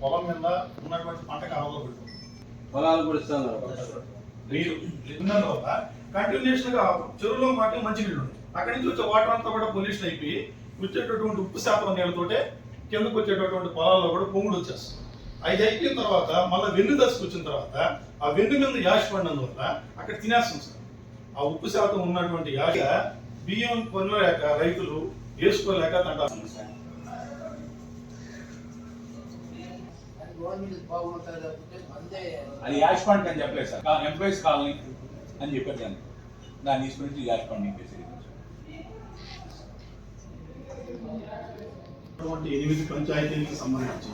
పొలం మీద ఉన్నటువంటి పంటకు అవగా పొలాలు నీరు కంటిన్యూషన్గా చెరువులో మాకు మంచి నీళ్ళు అక్కడి నుంచి వచ్చే వాటర్ అంతా కూడా పొల్యూషన్ అయిపోయి వచ్చేటటువంటి ఉప్పు శాతం నీళ్ళతోటే కిందకు వచ్చేటటువంటి పొలాల్లో కూడా పొంగుడు వచ్చేస్తుంది. అది అయిపోయిన తర్వాత మళ్ళీ వెన్ను దశకు వచ్చిన తర్వాత ఆ వెన్ను మీద యాష్ పడినందువల్ల అక్కడ తినేస్తుంది సార్. ఆ ఉప్పు శాతం ఉన్నటువంటి యాష బియ్యం కొనలేక రైతులు వేసుకోలేక తంటారు సార్. అది యాష్ ఫండ్ అని చెప్పలేదు సార్. ఎంప్లాయీస్ కాలనీ అని చెప్పారు దాన్ని. దాన్ని తీసుకుని యాష్ ఫండ్ చెప్పేసి ఎనిమిది పంచాయతీలకు సంబంధించి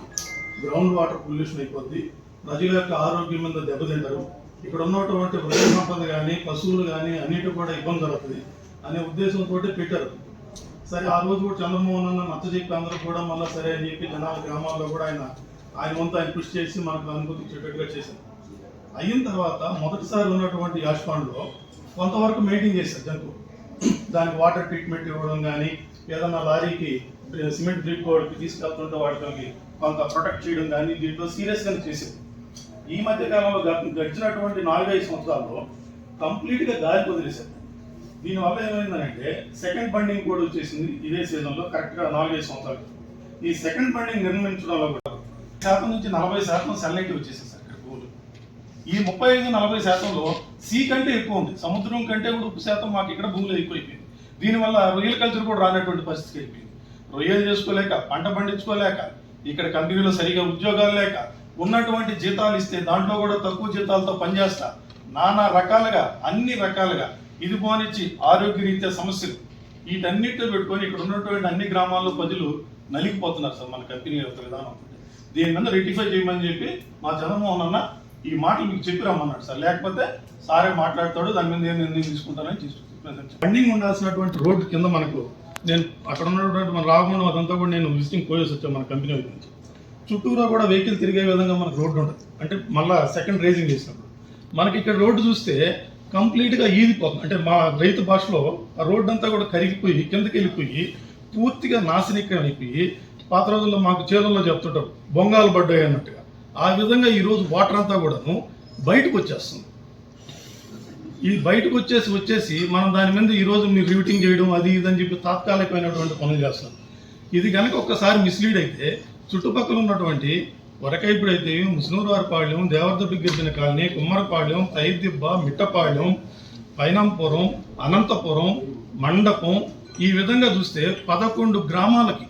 గ్రౌండ్ వాటర్ పొల్యూషన్ అయిపోద్ది. ప్రజల యొక్క ఆరోగ్యం మీద దెబ్బతింటారు. ఇక్కడ ఉన్నటువంటి వృద్ధ సంపద కానీ పశువులు కానీ అన్నిటి కూడా ఇబ్బంది జరుగుతుంది అనే ఉద్దేశంతో పెట్టారు. సరే ఆ రోజు కూడా చంద్రమోహన్ అన్న నచ్చ చెప్పి అందరూ కూడా మళ్ళీ సరే అని చెప్పి జనాల గ్రామాల్లో కూడా ఆయన ఆయన వంతు ఆయన కృషి చేసి మనకు అనుభూతి ఇచ్చేటట్టుగా చేశారు. అయిన తర్వాత మొదటిసారి ఉన్నటువంటి యాష్ ఫండ్లో కొంతవరకు మెయింటైన్ చేశారు జంతు దానికి వాటర్ ట్రీట్మెంట్ ఇవ్వడం కానీ ఏదన్నా లారీకి సిమెంట్ డ్రిప్ కోడ్కి తీసుకెళ్తుంటే వాటికి కొంత ప్రొటెక్ట్ చేయడం కానీ దీంట్లో సీరియస్గా చేసింది ఈ మధ్య కాలంలో గత- గడిచినటువంటి నాలుగైదు సంవత్సరాల్లో కంప్లీట్గా గాలి వదిలేశారు. దీనివల్ల ఏమైందంటే సెకండ్ బండింగ్ కూడా వచ్చేసింది ఇదే సీజన్లో కరెక్ట్గా నాలుగైదు సంవత్సరాలు. ఈ సెకండ్ బండింగ్ నిర్మించడంలో కూడా శాతం నుంచి నలభై శాతం సన్లైట్ వచ్చేసింది సార్ ఇక్కడ భూములు ఈ ముప్పై ఐదు నలభై శాతంలో సీ కంటే ఎక్కువ ఉంది. సముద్రం కంటే కూడా ఉప్పు శాతం మాకు ఇక్కడ భూమిలో ఎక్కువైపోయింది. దీనివల్ల రొయ్యల కల్చర్ కూడా రానటువంటి పరిస్థితికి అయిపోయింది రొయ్యలు చేసుకోలేక పంట పండించుకోలేక ఇక్కడ కంపెనీలో సరిగా ఉద్యోగాలు లేక ఉన్నటువంటి జీతాలు ఇస్తే దాంట్లో కూడా తక్కువ జీతాలతో పనిచేస్తా. నానా రకాలుగా అన్ని రకాలుగా ఇది పోనిచ్చి ఆరోగ్యరీత్యా సమస్యలు. వీటన్నిటితో పెట్టుకొని ఇక్కడ ఉన్నటువంటి అన్ని గ్రామాల్లో ప్రజలు నలిగిపోతున్నారు సార్ మన కంపెనీ యొక్క విధానం. దీని మీద రెక్టిఫై చేయమని చెప్పి మా జగన్మోహన్ అన్న ఈ మాటలు మీకు చెప్పి రమ్మన్నాడు సార్. లేకపోతే సారే మాట్లాడతాడు దాని మీద నిర్ణయం తీసుకుంటానని తీసుకుంటాను బండింగ్ ఉండాల్సినటువంటి రోడ్డు కింద మనకు నేను అక్కడ ఉన్నటువంటి మన రాకుండా అదంతా కూడా నేను విజిటింగ్ పోయేసి వచ్చాను మన కంపెనీ వైపు నుంచి. చుట్టూరా కూడా వెహికల్ తిరిగే విధంగా మనకు రోడ్డు ఉంటుంది. అంటే మళ్ళా సెకండ్ రేజింగ్ చేసినప్పుడు. మనకి ఇక్కడ రోడ్డు చూస్తే కంప్లీట్గా ఈదిపోతుంది. అంటే మా రైతు భాషలో ఆ రోడ్డు అంతా కూడా కరిగిపోయి కిందకి వెళ్ళిపోయి పూర్తిగా నాశనికం అయిపోయి పాత రోజుల్లో మాకు చేతుల్లో చెప్తుంటారు బొంగాలు పడ్డాయి అన్నట్టుగా. ఆ విధంగా ఈరోజు వాటర్ అంతా కూడాను బయటకు వచ్చేస్తుంది. ఇది బయటకు వచ్చేసి వచ్చేసి మనం దాని మీద ఈరోజు మీరు రివిటింగ్ చేయడం అది ఇది అని చెప్పి తాత్కాలికమైనటువంటి పనులు చేస్తున్నాం ఇది కనుక ఒక్కసారి మిస్లీడ్ అయితే చుట్టుపక్కల ఉన్నటువంటి వరకైపుడైతే అయితే ముసునూరువారిపాళ్యం దేవరదొడ్డి గిరిజన కాలనీ కుమ్మరపాళ్యం తైదిబ్బ మిట్టపాళ్యం పైనంపురం అనంతపురం మండపం ఈ విధంగా చూస్తే పదకొండు గ్రామాలకి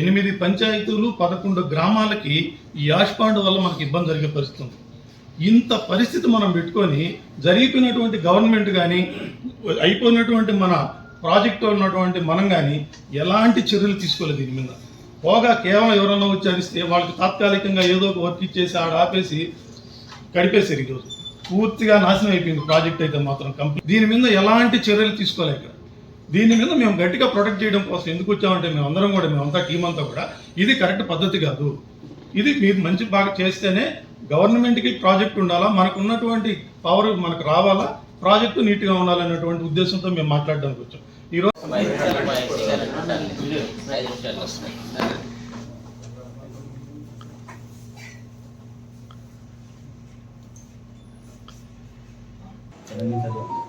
ఎనిమిది పంచాయతీలు పదకొండు గ్రామాలకి ఈ యాష్పాండ్ వల్ల మనకి ఇబ్బంది జరిగే పరిస్థితి ఉంది. ఇంత పరిస్థితి మనం పెట్టుకొని జరిగిపోయినటువంటి గవర్నమెంట్ కానీ అయిపోయినటువంటి మన ప్రాజెక్టు ఉన్నటువంటి మనం కానీ ఎలాంటి చర్యలు తీసుకోలేదు దీని మీద. పోగా కేవలం ఎవరన్నా ఉచ్చారిస్తే వాళ్ళకి తాత్కాలికంగా ఏదో ఒక వర్క్ ఇచ్చేసి ఆడ ఆపేసి గడిపేశారు ఈరోజు పూర్తిగా నాశనం అయిపోయింది ప్రాజెక్ట్ అయితే మాత్రం కంప్లీట్ దీని మీద ఎలాంటి చర్యలు తీసుకోలేక దీని మీద మేము గట్టిగా ప్రొటెక్ట్ చేయడం కోసం ఎందుకు వచ్చామంటే మేము అందరం కూడా మేమంతా టీం అంతా కూడా ఇది కరెక్ట్ పద్ధతి కాదు. ఇది మీరు మంచి బాగా చేస్తేనే గవర్నమెంట్కి ప్రాజెక్ట్ ఉండాలా? మనకు ఉన్నటువంటి పవర్ మనకు రావాలా? ప్రాజెక్టు నీట్గా ఉండాలన్నటువంటి ఉద్దేశంతో మేము మాట్లాడడానికి వచ్చాం. ఈరోజు ఐదు